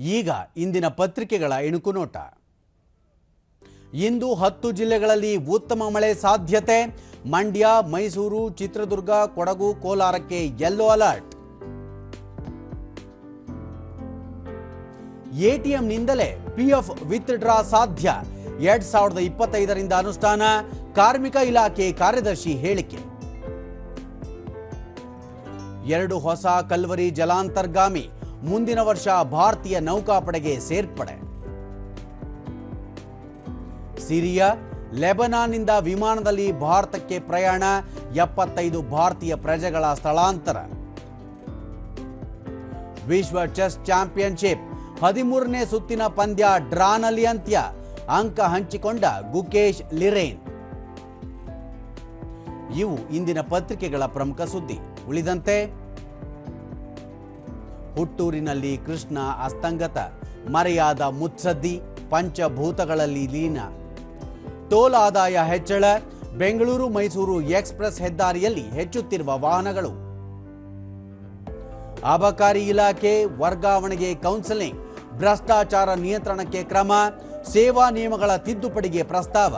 ಈಗ ಇಂದಿನ ಪತ್ರಿಕೆಗಳ ಇಣುಕು ನೋಟ ಇಂದು ಹತ್ತು ಜಿಲ್ಲೆಗಳಲ್ಲಿ ಉತ್ತಮ ಮಳೆ ಸಾಧ್ಯತೆ. ಮಂಡ್ಯ, ಮೈಸೂರು, ಚಿತ್ರದುರ್ಗ, ಕೊಡಗು, ಕೋಲಾರಕ್ಕೆ ಯೆಲ್ಲೋ ಅಲರ್ಟ್ ಎಟಿಎಂನಿಂದಲೇ ಪಿಎಫ್ ವಿತ್ ಡ್ರಾ ಸಾಧ್ಯ. ಎರಡ್ ಸಾವಿರದ ಇಪ್ಪತ್ತೈದರಿಂದ ಅನುಷ್ಠಾನ. ಕಾರ್ಮಿಕ ಇಲಾಖೆ ಕಾರ್ಯದರ್ಶಿ ಹೇಳಿಕೆ. ಎರಡು ಹೊಸ ಕಲ್ವರಿ ಜಲಾಂತರ್ಗಾಮಿ. ಮುಂದಿನ ವರ್ಷ ಭಾರತೀಯ ನೌಕಾಪಡೆಗೆ ಸೇರ್ಪಡೆ. ಸಿರಿಯಾ, ಲೆಬನಾನ್ನಿಂದ ವಿಮಾನದಲ್ಲಿ ಭಾರತಕ್ಕೆ ಪ್ರಯಾಣ ಎಪ್ಪತ್ತೈದು ಭಾರತೀಯ ಪ್ರಜೆಗಳ ಸ್ಥಳಾಂತರ. ವಿಶ್ವ ಚೆಸ್ ಚಾಂಪಿಯನ್ಶಿಪ್ ಹದಿಮೂರನೇ ಸುತ್ತಿನ ಪಂದ್ಯ ಡ್ರಾನಲ್ಲಿ ಅಂತ್ಯ, ಅಂಕ ಹಂಚಿಕೊಂಡ ಗುಕೇಶ್ ಲಿರೇನ್. ಇವು ಇಂದಿನ ಪತ್ರಿಕೆಗಳ ಪ್ರಮುಖ ಸುದ್ದಿ. ಉಳಿದಂತೆ ಹುಟ್ಟೂರಿನಲ್ಲಿ ಕೃಷ್ಣ ಅಸ್ತಂಗತ, ಮರೆಯಾದ ಮುತ್ಸದ್ದಿ, ಪಂಚಭೂತಗಳಲ್ಲಿ ಲೀನ. ಟೋಲ್ ಆದಾಯ ಹೆಚ್ಚಳ, ಬೆಂಗಳೂರು ಮೈಸೂರು ಎಕ್ಸ್ಪ್ರೆಸ್ ಹೆದ್ದಾರಿಯಲ್ಲಿ ಹೆಚ್ಚುತ್ತಿರುವ ವಾಹನಗಳು. ಅಬಕಾರಿ ಇಲಾಖೆ ವರ್ಗಾವಣೆಗೆ ಕೌನ್ಸೆಲಿಂಗ್, ಭ್ರಷ್ಟಾಚಾರ ನಿಯಂತ್ರಣಕ್ಕೆ ಕ್ರಮ, ಸೇವಾ ನಿಯಮಗಳ ತಿದ್ದುಪಡಿಗೆ ಪ್ರಸ್ತಾವ.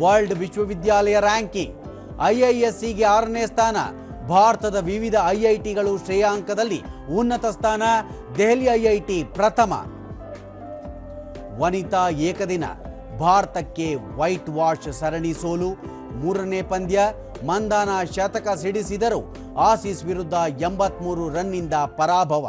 ವರ್ಲ್ಡ್ ವಿಶ್ವವಿದ್ಯಾಲಯ ರ್ಯಾಂಕಿಂಗ್ ಐಐಎಸ್ಸಿಗೆ ಆರನೇ ಸ್ಥಾನ ಭಾರತದ ವಿವಿಧ ಐಐಟಿಗಳು ಶ್ರೇಯಾಂಕದಲ್ಲಿ ಉನ್ನತ ಸ್ಥಾನ, ದೆಹಲಿ ಐಐಟಿ ಪ್ರಥಮ. ವನಿತಾ ಏಕದಿನ, ಭಾರತಕ್ಕೆ ವೈಟ್ ವಾಶ್ ಸರಣಿ ಸೋಲು. ಮೂರನೇ ಪಂದ್ಯ, ಮಂದಾನ ಶತಕ ಸಿಡಿಸಿದರು ಆಸೀಸ್ ವಿರುದ್ಧ ಎಂಬತ್ಮೂರು ರನ್ನಿಂದ ಪರಾಭವ.